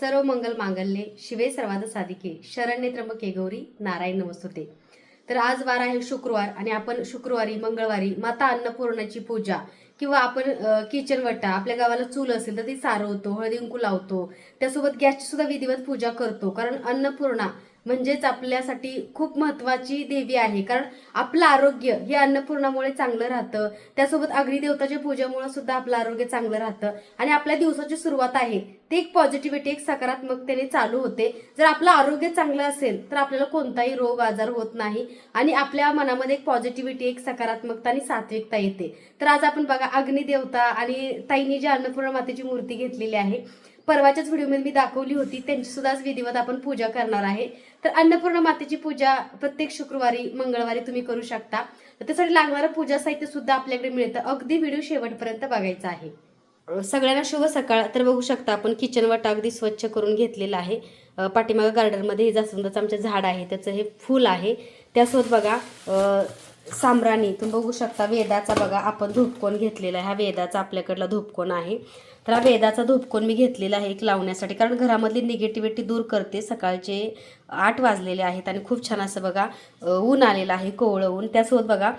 सर्व मंगल मांगल्ये शिवे सर्वाद साधिके. शरण्य त्र्यंबके गौरी नारायण नमस्तुते. तर आज वार आहे शुक्रवार आणि आपण शुक्रवारी मंगळवारी माता अन्नपूर्णाची पूजा किंवा आपण अ, किचन वट्टा आपल्या गावाला चूल असेल तर ती सारवतो हळदी कुंकू लावतो. त्यासोबत गॅसची सुद्धा विधिवत पूजा करतो. कारण अन्नपूर्णा म्हणजेच आपल्यासाठी खूप महत्वाची देवी आहे. कारण आपलं आरोग्य हे अन्नपूर्णामुळे चांगलं राहतं. त्यासोबत अग्निदेवताच्या पूजेमुळे सुद्धा आपलं आरोग्य चांगलं राहतं. आणि आपल्या दिवसाची सुरुवात आहे. ते एक पॉझिटिव्हिटी एक सकारात्मकतेने चालू होते. जर आपलं आरोग्य चांगलं असेल तर आपल्याला कोणताही रोग आजार होत नाही. आणि आपल्या मनामध्ये एक पॉझिटिव्हिटी एक सकारात्मकता आणि सात्विकता येते. तर आज आपण बघा अग्निदेवता आणि ताईने जी अन्नपूर्णा मातेची मूर्ती घेतलेली आहे परवाच्याच व्हिडिओमध्ये मी दाखवली होती. त्यांची सुद्धा आज विधिवत आपण पूजा करणार आहे. तर अन्नपूर्णा मातेची पूजा प्रत्येक शुक्रवारी मंगळवारी तुम्ही करू शकता. तर त्यासाठी लागणारं पूजा साहित्य सुद्धा आपल्याकडे मिळतं. अगदी व्हिडिओ शेवटपर्यंत बघायचा आहे. सगळ्यांना शुभ सकाळ. तर बघू शकता आपण किचन वाटा अगदी स्वच्छ करून घेतलेला आहे. पाठीमागं गार्डनमध्ये हे जास्वंदाचं आमचं झाड आहे. त्याचं हे फूल आहे. त्यासोबत बघा सामराणी तुम्ही बघू शकता वेदाचा बघा आपण धूपकोन घेतलेला आहे. हा वेदाचा आपल्याकडला धूपकोन आहे. तर हा वेदाचा धूपकोन मी घेतलेला आहे एक लावण्यासाठी कारण घरामधली निगेटिव्हिटी दूर करते. सकाळचे आठ वाजलेले आहेत आणि खूप छान असं बघा ऊन आलेलं आहे कोवळं ऊन. त्यासोबत बघा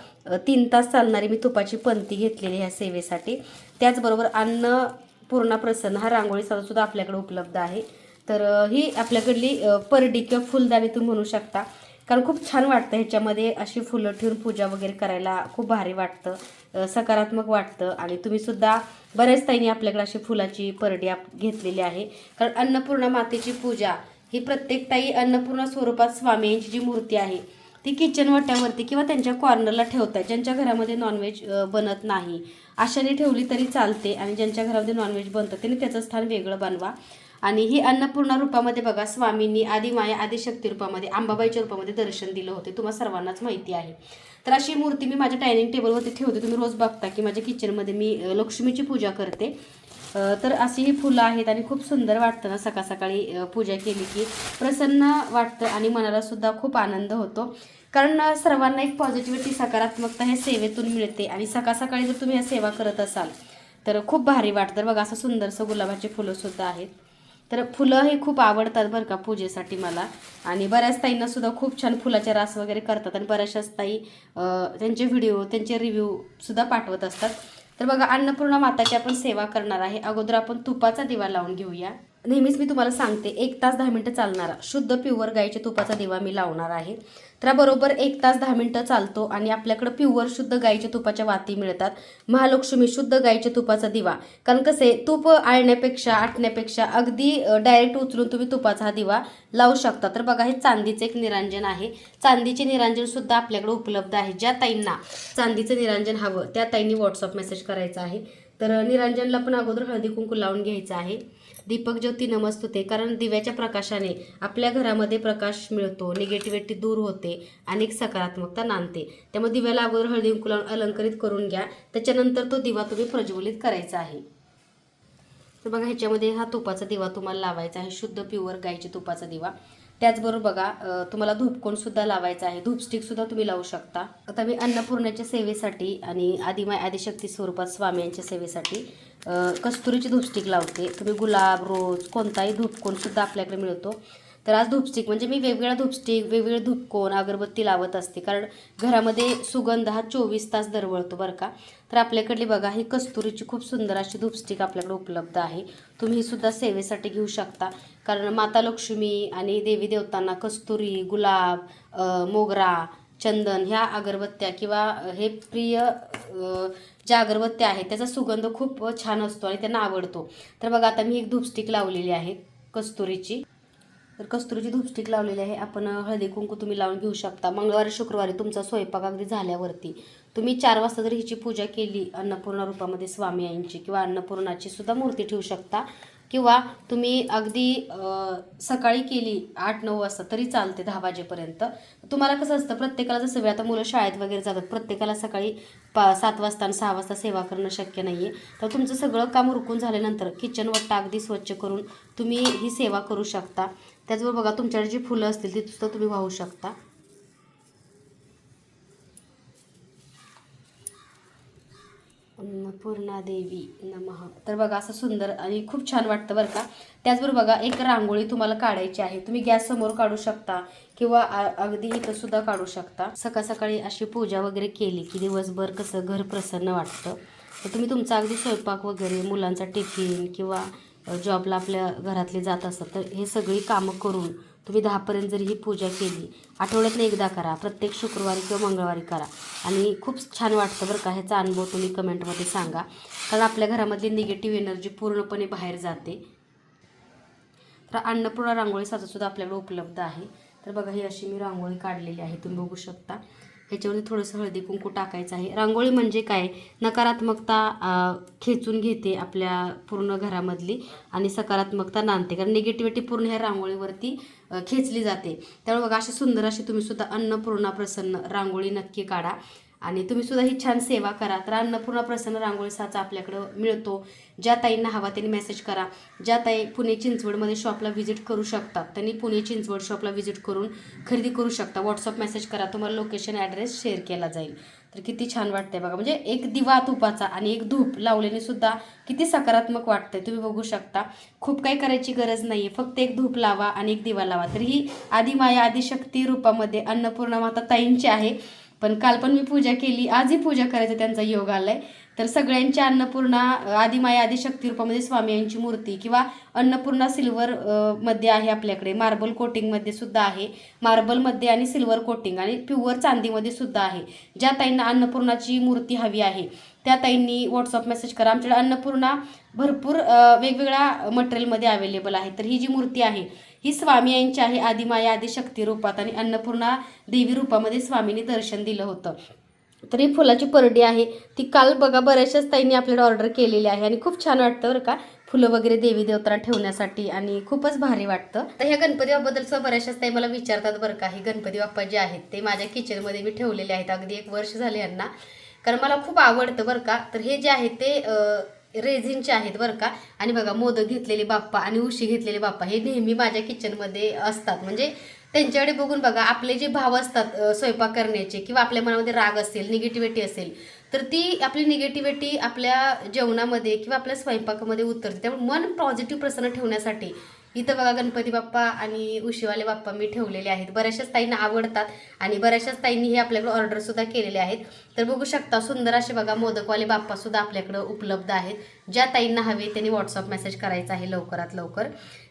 तीन तास चालणारी मी तुपाची पंथी घेतलेली ह्या सेवेसाठी. त्याचबरोबर अन्न पूर्णा प्रसन्न हा रांगोळी सुद्धा आपल्याकडे उपलब्ध आहे. तर ही आपल्याकडली परडी किंवा फुलदाणी तुम्ही म्हणू शकता. कारण खूप छान वाटतं ह्याच्यामध्ये अशी फुलं ठेवून पूजा वगैरे करायला खूप भारी वाटतं सकारात्मक वाटतं आणि तुम्हीसुद्धा बऱ्याच ताईंनी आपल्याकडे अशी फुलाची परडी आप घेतलेली आहे. कारण अन्नपूर्णा मातेची पूजा ही प्रत्येक ताई अन्नपूर्णा स्वरूपात स्वामी यांची जी मूर्ती आहे ती किचन वाट्यावरती किंवा त्यांच्या कॉर्नरला ठेवतात ज्यांच्या घरामध्ये नॉनव्हेज बनत नाही अशाने ठेवली तरी चालते आणि ज्यांच्या घरामध्ये नॉनव्हेज बनतं त्यांनी त्याचं स्थान वेगळं बनवा. आणि ही अन्नपूर्णा रूपामध्ये बघा स्वामींनी आदिमाया आदिशक्ती रूपामध्ये आंबाबाईच्या रूपामध्ये दर्शन दिलं होते. तुम्हाला सर्वांनाच माहिती आहे. तर अशी मूर्ती मी माझ्या डायनिंग टेबलवरती ठेवते. तुम्ही रोज बघता की माझ्या किचनमध्ये मी लक्ष्मीची पूजा करते. तर अशी ही फुलं आहेत आणि खूप सुंदर वाटतं ना सकाळ सकाळी पूजा केली की. प्रसन्न वाटतं आणि मनाला सुद्धा खूप आनंद होतो. कारण सर्वांना एक पॉझिटिव्हिटी सकारात्मकता ह्या सेवेतून मिळते. आणि सकाळ सकाळी जर तुम्ही ह्या सेवा करत असाल तर खूप भारी वाटतं. बघा असं सुंदरसं गुलाबाचे फुलंसुद्धा आहेत. तर फुलं हे खूप आवडतात बरं का पूजेसाठी मला. आणि बऱ्याच ताईंना सुद्धा खूप छान फुलाचे रास वगैरे करतात आणि बऱ्याचशाच ताई त्यांचे व्हिडिओ त्यांचे रिव्ह्यूसुद्धा पाठवत असतात. तर बघा अन्नपूर्णा माताची आपण सेवा करणार आहे. अगोदर आपण तुपाचा दिवा लावून घेऊया. नेहमीच मी तुम्हाला सांगते एक तास दहा मिनटं चालणारा शुद्ध प्युअर गाईच्या तुपाचा दिवा मी लावणार आहे. तर बरोबर एक तास दहा मिनटं चालतो आणि आपल्याकडं प्युअर शुद्ध गाईच्या तुपाच्या वाती मिळतात. महालक्ष्मी शुद्ध गाईच्या तुपाचा दिवा. कारण कसे तूप आळण्यापेक्षा आटण्यापेक्षा अगदी डायरेक्ट उचलून तुम्ही तुपाचा हा दिवा लावू शकता. तर बघा हे चांदीचं एक निरांजन आहे. चांदीचे निरांजन सुद्धा आपल्याकडे उपलब्ध आहे ज्या ताईंना चांदीचं निरांजन हवं त्या ताईंनी व्हॉट्सअप मेसेज करायचा आहे. तर निरांजनला पण अगोदर हळदी कुंकू लावून घ्यायचं आहे. दीपक ज्योती नमस्तुते. कारण दिव्याच्या प्रकाशाने आपल्या घरामध्ये प्रकाश मिळतो निगेटिव्हिटी दूर होते आणि एक सकारात्मकता नांदते. त्यामुळे दिव्याला अगोदर हळदी कुंकू लावून अलंकरित करून घ्या. त्याच्यानंतर तो दिवा तुम्ही प्रज्वलित करायचा आहे. तर बघा ह्याच्यामध्ये हा तुपाचा दिवा तुम्हाला लावायचा आहे. शुद्ध प्युअर गायीच्या तुपाचा दिवा. त्याचबरोबर बघा तुम्हाला धूपकोण सुद्धा लावायचा आहे. धूपस्टिक सुद्धा तुम्ही लावू शकता. आता मी अन्नपूर्णाच्या सेवेसाठी आणि आदिमाय आदिशक्ती स्वरूपात स्वामी यांच्या सेवेसाठी कस्तुरीची धूपस्टिक लावते. तुम्ही गुलाब रोज कोणताही धूपकोण सुद्धा आपल्याकडे मिळतो. तर आज धूपस्टिक म्हणजे मी वेगवेगळ्या धूपस्टिक वेगवेगळे धूपकोण अगरबत्ती लावत असते. कारण घरामध्ये सुगंध हा चोवीस तास दरवळतो बरं का. तर आपल्याकडली बघा ही कस्तुरीची खूप सुंदर अशी धूपस्टिक आपल्याकडे उपलब्ध आहे. तुम्ही सुद्धा सेवेसाठी घेऊ शकता. कारण माता लक्ष्मी आणि देवी देवतांना कस्तुरी गुलाब मोगरा चंदन ह्या अगरबत्त्या किंवा हे प्रिय ज्या अगरबत्त्या आहेत त्याचा सुगंध खूप छान असतो आणि त्यांना आवडतो. तर बघा आता मी एक धूपस्टिक लावलेली आहे कस्तुरीची. तर कस्तुरीची धूपस्टिक लावलेली आहे. आपण हळदी कुंकू तुम्ही लावून घेऊ शकता. मंगळवारी शुक्रवारी तुमचा स्वयंपाक अगदी झाल्यावरती. तुम्ही चार वाजता जर हिची पूजा केली अन्नपूर्णा रूपामध्ये स्वामी आईंची किंवा अन्नपूर्णाची सुद्धा मूर्ती ठेवू शकता. किंवा तुम्ही अगदी सकाळी केली आठ नऊ वाजता तरी चालते दहा वाजेपर्यंत. तुम्हाला कसं असतं प्रत्येकाला जसं वेळ आता मुलं शाळेत वगैरे जातात प्रत्येकाला सकाळी पा सात वाजता आणि सहा वाजता सेवा करणं शक्य नाही आहे तर तुमचं सगळं काम उरकून झाल्यानंतर किचन वट्टा अगदी स्वच्छ करून तुम्ही ही सेवा करू शकता. त्याचबरोबर बघा तुमच्याकडे जी फुलं असतील ती सुद्धा तुम्ही वाहू शकता. पूर्णादेवी नमः. तर बघा असं सुंदर आणि खूप छान वाटतं बरं का. त्याचबरोबर बघा एक रांगोळी तुम्हाला काढायची आहे. तुम्ही गॅस समोर काढू शकता किंवा अगदी इथं सुद्धा काढू शकता. सकाळ सकाळी अशी पूजा वगैरे केली की दिवसभर कसं घर प्रसन्न वाटतं. तर तुम्ही तुमचा अगदी स्वयंपाक वगैरे मुलांचा टिफिन किंवा जॉबला आपल्या घरातले जात असतात तर हे सगळी कामं करून तुम्ही दहापर्यंत जरी ही पूजा केली आठवड्यातनं एकदा करा प्रत्येक शुक्रवारी किंवा मंगळवारी करा. आणि खूप छान वाटतं बरं का ह्याचा अनुभव तुम्ही कमेंटमध्ये सांगा. कारण आपल्या घरामधली निगेटिव्ह एनर्जी पूर्णपणे बाहेर जाते. तर अन्नपूर्णा रांगोळी सुद्धा आपल्याकडे उपलब्ध आहे. तर बघा ही अशी मी रांगोळी काढलेली आहे तुम्ही बघू शकता. ह्याच्यावरती थोडंसं हळदी कुंकू टाकायचं आहे. रांगोळी म्हणजे काय? नकारात्मकता खेचून घेते आपल्या पूर्ण घरामधली आणि सकारात्मकता नांदते. कारण निगेटिव्हिटी पूर्ण ह्या रांगोळीवरती खेचली जाते. त्यामुळे बघा अशी सुंदर अशी तुम्ही सुद्धा अन्नपूर्णा प्रसन्न रांगोळी नक्की काढा. आणि तुम्ही सुद्धा ही छान सेवा करा. तर अन्नपूर्णा प्रसन्न रांगोळी साचा आपल्याकडं मिळतो. ज्या ताईंना हवा त्यांनी मेसेज करा. ज्या ताई पुणे चिंचवडमध्ये शॉपला व्हिजिट करू शकतात त्यांनी पुणे चिंचवड शॉपला व्हिजिट करून खरेदी करू शकता. व्हॉट्सअप मेसेज करा. तुम्हाला लोकेशन ॲड्रेस शेअर केला जाईल. तर किती छान वाटतंय बघा. म्हणजे एक दिवा तुपाचा आणि एक धूप लावल्याने सुद्धा किती सकारात्मक वाटतंय. तुम्ही बघू शकता. खूप काही करायची गरज नाही फक्त एक धूप लावा आणि एक दिवा लावा. तर ही आदिमाया आदिशक्ती रूपामध्ये अन्नपूर्णा माता ताईंची आहे. पण काल पण मी पूजा केली आजही पूजा करायचा त्यांचा योग आलाय. तर सगळ्यांच्या अन्नपूर्णा आदिमाया आदिशक्ती रूपामध्ये स्वामी यांची मूर्ती किंवा अन्नपूर्णा सिल्वर मध्ये आहे आपल्याकडे. मार्बल कोटिंगमध्ये सुद्धा आहे. मार्बलमध्ये आणि सिल्वर कोटिंग आणि प्युअर चांदीमध्ये सुद्धा आहे. ज्या ताईंना अन्नपूर्णाची मूर्ती हवी आहे त्या ताईंनी व्हॉट्सअप मेसेज करा. आमच्याकडे अन्नपूर्णा भरपूर वेगवेगळ्या मटेरियलमध्ये अवेलेबल आहे. तर ही जी मूर्ती आहे ही स्वामी यांची आहे आदिमाया आदिशक्ती रूपात आणि अन्नपूर्णा देवी रूपामध्ये स्वामींनी दर्शन दिलं होतं. तर ही फुलाची परडी आहे. ती काल बघा बऱ्याचशाच ताईंनी आपल्याला ऑर्डर केलेली आहे. आणि खूप छान वाटतं बरं का फुलं वगैरे देवी देवताला ठेवण्यासाठी. आणि खूपच भारी वाटतं. तर ह्या गणपती बाप्पाबद्दलचं बऱ्याचशाच ताई मला विचारतात बरं का हे गणपती बाप्पा जे आहेत ते माझ्या किचनमध्ये मी ठेवलेले आहेत. अगदी एक वर्ष झाले यांना. कारण मला खूप आवडतं बरं का. तर हे जे आहे ते रेझिनचे आहेत बरं का. आणि बघा मोदक घेतलेले बाप्पा आणि उशी घेतलेले बाप्पा हे नेहमी माझ्या किचनमध्ये असतात. म्हणजे त्यांच्याकडे बघून बघा आपले जे भाव असतात स्वयंपाक करण्याचे किंवा आपल्या मनामध्ये राग असेल निगेटिव्हिटी असेल तर ती आपली निगेटिव्हिटी आपल्या जेवणामध्ये किंवा आपल्या स्वयंपाकामध्ये उतरते. त्यामुळे मन पॉझिटिव्ह प्रसन्न ठेवण्यासाठी इथं बघा गणपती बाप्पा आणि उशीवाले बाप्पा मी ठेवलेले आहेत. बऱ्याचशाच ताईंना आवडतात आणि बऱ्याचशाच ताईंनी हे आपल्याकडे ऑर्डर सुद्धा केलेले आहेत. तर बघू शकता सुंदर असे बघा मोदकवाले बाप्पा सुद्धा आपल्याकडे उपलब्ध आहेत. ज्या ताईंना हवे त्यांनी व्हॉट्सअप मेसेज करायचा आहे लवकरात लवकर.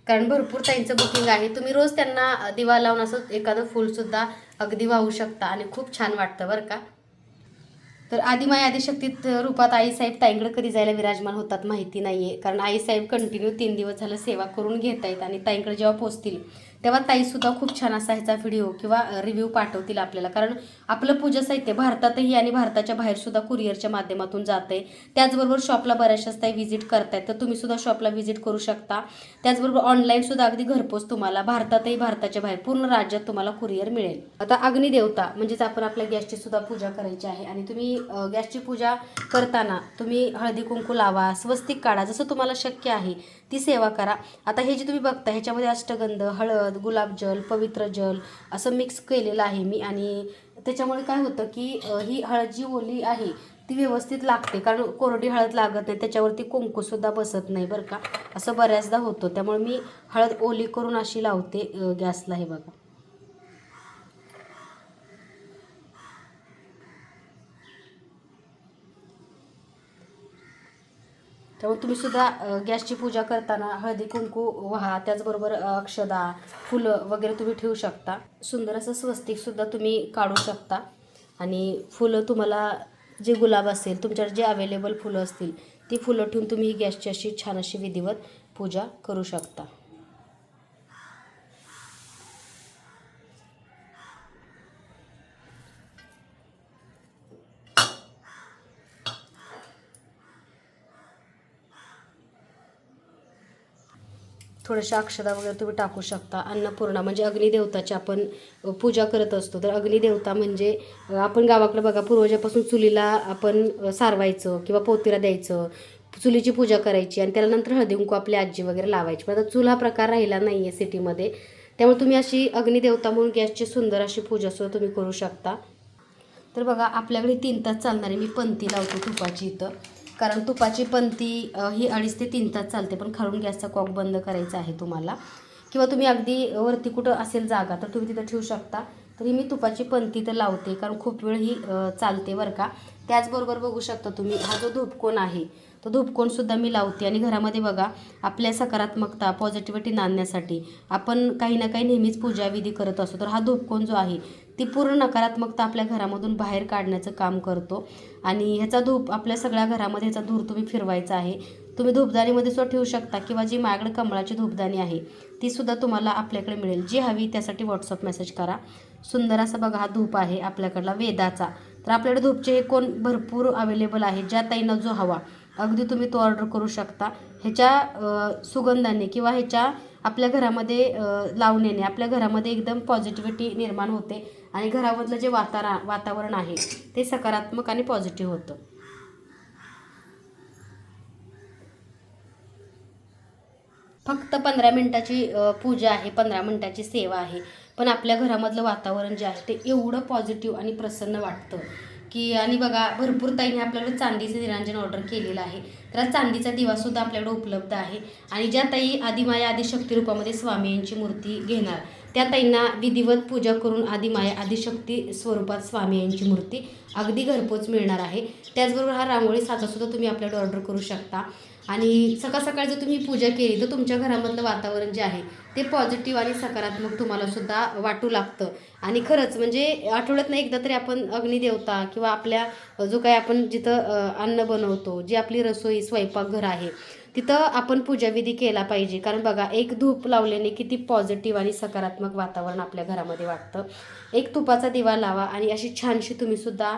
कारण भरपूर ताईंचं बुकिंग आहे. तुम्ही रोज त्यांना दिवा लावून असं एखादं फुलसुद्धा अगदी वाहू शकता आणि खूप छान वाटतं बरं का. तर आदिमाय आदिशक्तीत रूपात आईसाहेब ताईंकडे कधी जायला विराजमान होतात माहिती नाही आहे कारण आईसाहेब कंटिन्यू तीन दिवस झालं सेवा करून घेत आहेत आणि ताईंकडे जेव्हा पोचतील तेव्हा ताईसुद्धा खूप छान असा ह्याचा व्हिडिओ किंवा रिव्ह्यू पाठवतील आपल्याला. कारण आपलं पूजा साहित्य भारतातही आणि भारताच्या बाहेरसुद्धा कुरिअरच्या माध्यमातून आहे त्याचबरोबर शॉपला बऱ्याचशाच ताई व्हिजिट करतायत. तर तुम्ही सुद्धा शॉपला व्हिजिट करू शकता. त्याचबरोबर ऑनलाईन सुद्धा अगदी घरपोच तुम्हाला भारतातही भारताच्या बाहेर पूर्ण राज्यात तुम्हाला कुरिअर मिळेल. आता अग्निदेवता म्हणजेच आपण आपल्या गॅसची सुद्धा पूजा करायची आहे. आणि तुम्ही गॅसची पूजा करताना तुम्ही हळदी कुंकू लावा स्वस्तिक काढा जसं तुम्हाला शक्य आहे. ती सेवा करा. आता हे जे तुम्ही बघता ह्याच्यामध्ये अष्टगंध हळद गुलाबजल पवित्र जल असं मिक्स केलेलं आहे मी आणि त्याच्यामुळे काय होतं की ही हळद जी ओली आहे ती व्यवस्थित लागते. कारण कोरडी हळद लागत नाही त्याच्यावरती कुंकूसुद्धा बसत नाही बरं का. असं बऱ्याचदा होतं. त्यामुळे मी हळद ओली करून अशी लावते गॅसला हे बघा. त्यामुळे तुम्ही सुद्धा गॅसची पूजा करताना हळदी कुंकू व्हा त्याचबरोबर अक्षदा फुलं वगैरे तुम्ही ठेवू शकता. सुंदर असं स्वस्तिक सुद्धा तुम्ही काढू शकता. आणि फुलं तुम्हाला जे गुलाब असेल तुमच्याकडे जे अवेलेबल फुलं असतील ती फुलं ठेवून तुम्ही ही गॅसची अशी छान अशी विधिवत पूजा करू शकता. थोड्याशा अक्षदा वगैरे तुम्ही टाकू शकता. अन्नपूर्णा म्हणजे अग्निदेवताची आपण पूजा करत असतो. तर अग्निदेवता म्हणजे आपण गावाकडे बघा पूर्वजापासून चुलीला आपण सारवायचं किंवा पोतीला द्यायचं. चुलीची पूजा करायची आणि त्याला नंतर हळदी आपली आजी वगैरे लावायची. पण आता चूल हा प्रकार राहिला नाही आहे सिटीमध्ये. त्यामुळे तुम्ही अशी अग्निदेवता म्हणून गॅसची सुंदर अशी पूजा सुद्धा तुम्ही करू शकता. तर बघा आपल्याकडे तीन तास चालणारी मी पंथी लावतो तुपाची इथं. कारण तुपाची पंती ही अडीच ते तीन तास चालते पण खालून गॅसचा कॉक बंद करायचा आहे तुम्हाला. किंवा तुम्ही अगदी वरती कुठं असेल जागा तर तुम्ही तिथं ठेवू शकता. तरी मी तुपाची पंती तर लावते कारण खूप वेळ ही चालते बरं का. त्याचबरोबर बघू शकता तुम्ही हा जो धूपकोन आहे तो धूपकोनसुद्धा मी लावते. आणि घरामध्ये बघा आपल्या सकारात्मकता पॉझिटिव्हिटी नांदण्यासाठी आपण काही ना काही नेहमीच पूजाविधी करत असतो. तर हा धूपकोन जो आहे ती पूर्ण नकारात्मकता आपल्या घरामधून बाहेर काढण्याचं काम करतो. आणि ह्याचा धूप आपल्या सगळ्या घरामध्ये ह्याचा धूर तुम्ही फिरवायचा आहे. तुम्ही धूपदाणीमध्ये सुद्धा ठेवू शकता किंवा जी माझ्याकडे कमळाची धूपदाणी आहे ती सुद्धा तुम्हाला आपल्याकडे मिळेल. जी हवी त्यासाठी व्हॉट्सअप मेसेज करा. सुंदर असा बघा हा धूप आहे आपल्याकडला वेदाचा. तर आपल्याकडे धूपचे हे कोण भरपूर अवेलेबल आहे ज्या ताईंना जो हवा अगदी तुम्ही तो ऑर्डर करू शकता. ह्याच्या सुगंधाने किंवा ह्याच्या आपल्या घरामध्ये लावण्याने आपल्या घरामध्ये एकदम पॉझिटिव्हिटी निर्माण होते. आणि घरामधलं जे वातारा वातावरण आहे ते सकारात्मक आणि पॉझिटिव्ह होतं. फक्त पंधरा मिनटाची पूजा आहे पंधरा मिनटाची सेवा आहे. पण आपल्या घरामधलं वातावरण जे आहे ते एवढं पॉझिटिव्ह आणि प्रसन्न वाटतं की आणि बघा भरपूर ताईने आपल्याकडे चांदीचं निरांजन ऑर्डर केलेलं आहे. तर चांदीचा दिवासुद्धा आपल्याकडे उपलब्ध आहे. आणि ज्या ताई आदिमाया आदिशक्ती रूपामध्ये स्वामी यांची मूर्ती घेणार त्या ताईंना विधिवत पूजा करून आदिमाया आदिशक्ती स्वरूपात स्वामी यांची मूर्ती अगदी घरपोच मिळणार आहे. त्याचबरोबर हा रांगोळी साचासुद्धा तुम्ही आपल्याकडे ऑर्डर करू शकता. आणि सकाळ सकाळ जर तुम्ही पूजा केली तर तुमच्या घरामधलं वातावरण जे आहे ते पॉझिटिव्ह आणि सकारात्मक तुम्हाला सुद्धा वाटू लागतं. आणि खरंच म्हणजे आठवड्यात नाही एकदा तरी आपण अग्निदेवता किंवा आपल्या जो काही आपण जिथं अन्न बनवतो जी आपली रसोई स्वयंपाकघर आहे तिथं आपण पूजाविधी केला पाहिजे. कारण बघा एक धूप लावल्याने किती पॉझिटिव्ह आणि सकारात्मक वातावरण आपल्या घरामध्ये वाटतं. एक तुपाचा दिवा लावा आणि अशी छानशी तुम्ही सुद्धा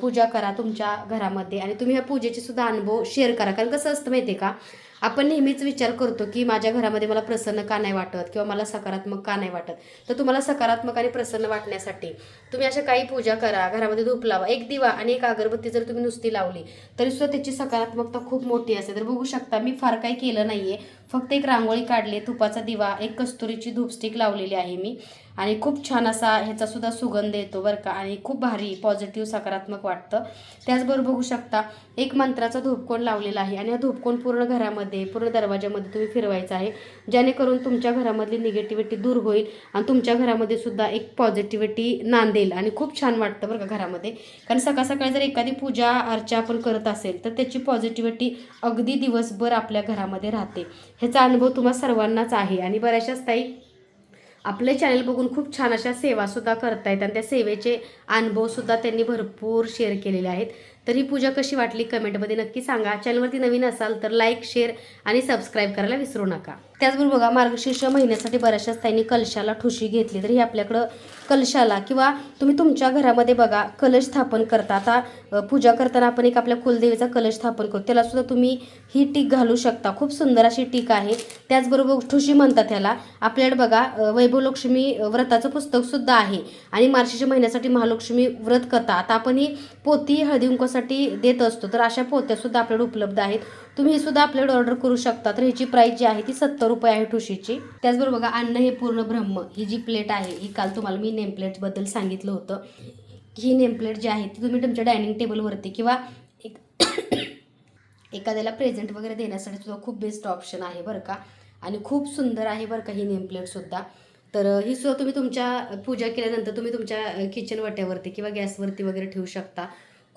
पूजा करा तुमच्या घरामध्ये. आणि तुम्ही ह्या पूजेचे सुद्धा अनुभव शेअर करा. कारण कसं असतं माहिती आहे का? आपण नेहमीच विचार करतो की माझ्या घरामध्ये मला प्रसन्न का नाही वाटत किंवा मला सकारात्मक का नाही वाटत. तर तुम्हाला सकारात्मक आणि प्रसन्न वाटण्यासाठी तुम्ही अशा काही पूजा करा घरामध्ये धूप लावा एक दिवा आणि एक अगरबत्ती जर तुम्ही नुसती लावली तरी सुद्धा त्याची सकारात्मकता खूप मोठी असते. तर बघू शकता मी फार काही केलं नाही आहे फक्त एक रांगोळी काढली तुपाचा दिवा एक कस्तुरीची धूपस्टिक लावलेली आहे मी. आणि खूप छान असा ह्याचासुद्धा सुगंध येतो बरं का. आणि खूप भारी पॉझिटिव्ह सकारात्मक वाटतं. त्याचबरोबर बघू शकता एक मंत्राचा धूपकोण लावलेला आहे. आणि हा धूपकोण पूर्ण घरामध्ये पूर्ण दरवाजामध्ये तुम्ही फिरवायचा आहे. जेणेकरून तुमच्या घरामधली निगेटिव्हिटी दूर होईल आणि तुमच्या घरामध्ये सुद्धा एक पॉझिटिव्हिटी नांदेल. आणि खूप छान वाटतं बरं का घरामध्ये. कारण सकाळ सकाळी जर एखादी पूजा अर्चा आपण करत असेल तर त्याची पॉझिटिव्हिटी अगदी दिवसभर आपल्या घरामध्ये राहते. ह्याचा अनुभव तुम्हा सर्वांनाच आहे. आणि बऱ्याचशाच ताई आपले चॅनल बघून खूप छान अशा सेवासुद्धा करतायत आणि त्या सेवेचे अनुभवसुद्धा त्यांनी भरपूर शेअर केलेले आहेत. तर ही पूजा कशी वाटली कमेंटमध्ये नक्की सांगा. चॅनलवरती नवीन असाल तर लाईक शेअर आणि सबस्क्राईब करायला विसरू नका. त्याचबरोबर बघा मार्गशीर्ष महिन्यासाठी बऱ्याचशाच त्यांनी कलशाला ठुशी घेतली. तर ही आपल्याकडं कलशाला किंवा तुम्ही तुमच्या घरामध्ये बघा कलश स्थापन करता. आता पूजा करताना आपण एक आपल्या कुलदेवीचा कलश स्थापन करू त्यालासुद्धा तुम्ही ही टीक घालू शकता. खूप सुंदर अशी टीक आहे. त्याचबरोबर ठुशी म्हणतात त्याला. आपल्याकडे बघा वैभवलक्ष्मी व्रताचं पुस्तकसुद्धा आहे. आणि मार्गशीर्ष महिन्यासाठी महालक्ष्मी व्रत कथा. आता आपण ही पोती हळदी लोकांसाठी देत असतो तर अशा पोत्या सुद्धा आपल्याकडे उपलब्ध आहेत. तुम्ही सुद्धा आपल्याकडे ऑर्डर करू शकता. तर ह्याची प्राईस जी आहे ती सत्तर रुपये आहे ठुशीची. त्याचबरोबर बघा अन्न हे पूर्ण ब्रह्म. ही जी प्लेट आहे ही काल तुम्हाला मी नेमबद्दल सांगितलं होतं. ही नेम प्लेट जी आहे ती तुम्ही तुमच्या डायनिंग टेबलवरती किंवा एक एखाद्याला प्रेझेंट वगैरे देण्यासाठी सुद्धा खूप बेस्ट ऑप्शन आहे बरं का. आणि खूप सुंदर आहे बरं का ही नेम प्लेटसुद्धा तर ही सुद्धा तुम्ही तुमच्या पूजा केल्यानंतर तुम्ही तुमच्या किचन वाट्यावरती किंवा गॅसवरती वगैरे ठेवू शकता.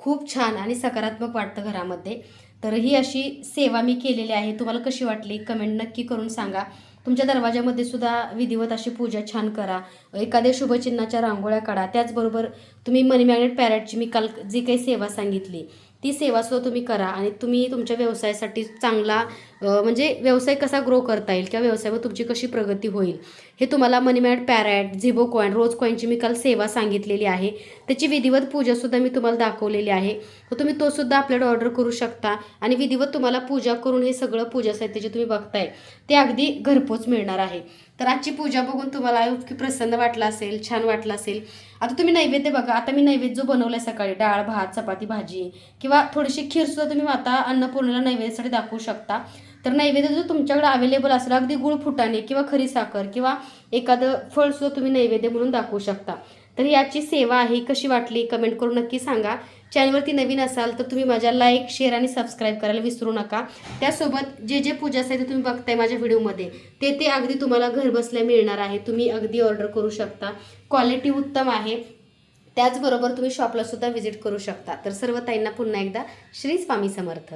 खूप छान आणि सकारात्मक वाटतं घरामध्ये. तर ही अशी सेवा मी केलेली आहे. तुम्हाला कशी वाटली? कमेंट नक्की करून सांगा. तुमच्या दरवाजामध्ये सुद्धा विधिवत अशी पूजा छान करा. एखाद्या शुभचिन्हाच्या रांगोळ्या काढा. त्याचबरोबर तुम्ही मनी मॅग्नेट पॅरेटची मी काल जी काही सेवा सांगितली ती सेवासुद्धा तुम्ही करा आणि तुम्ही तुमच्या व्यवसायासाठी चांगला म्हणजे व्यवसाय कसा ग्रो करता येईल किंवा व्यवसायावर तुमची कशी प्रगती होईल हे तुम्हाला मनीमॅट पॅरॅट झिबो कॉईन रोज कॉईनची मी काल सेवा सांगितलेली आहे. त्याची विधिवत पूजासुद्धा मी तुम्हाला दाखवलेली आहे. तर तुम्ही तोसुद्धा आपल्याकडे ऑर्डर करू शकता आणि विधिवत तुम्हाला पूजा करून हे सगळं पूजा साहित्य जे तुम्ही बघताय ते अगदी घरपोच मिळणार आहे. तर आजची पूजा बघून तुम्हाला इतकी प्रसन्न वाटलं असेल छान वाटलं असेल. आता तुम्ही नैवेद्य बघा. आता मी नैवेद्य जो बनवलाय सकाळी डाळ भात चपाती भाजी किंवा थोडीशी खीरसुद्धा तुम्ही आता अन्नपूर्णेला नैवेद्यासाठी दाखवू शकता. तर नैवेद्य जर तुमच्याकडे अवेलेबल असेल अगदी गुळ फुटाणे किंवा खरी साखर किंवा एखादं फळसुद्धा तुम्ही नैवेद्य म्हणून दाखवू शकता. तर याची सेवा आहे कशी वाटली? कमेंट करून नक्की सांगा. चॅनलवरती नवीन असाल तर तुम्ही माझ्या लाईक शेअर आणि सबस्क्राईब करायला विसरू नका. त्यासोबत जे जे पूजा ते तुम्ही बघताय माझ्या व्हिडिओमध्ये ते ते अगदी तुम्हाला घरबसल्या मिळणार आहे. तुम्ही अगदी ऑर्डर करू शकता. क्वालिटी उत्तम आहे. त्याचबरोबर तुम्ही शॉपलासुद्धा व्हिजिट करू शकता. तर सर्व ताईंना पुन्हा एकदा श्री स्वामी समर्थ.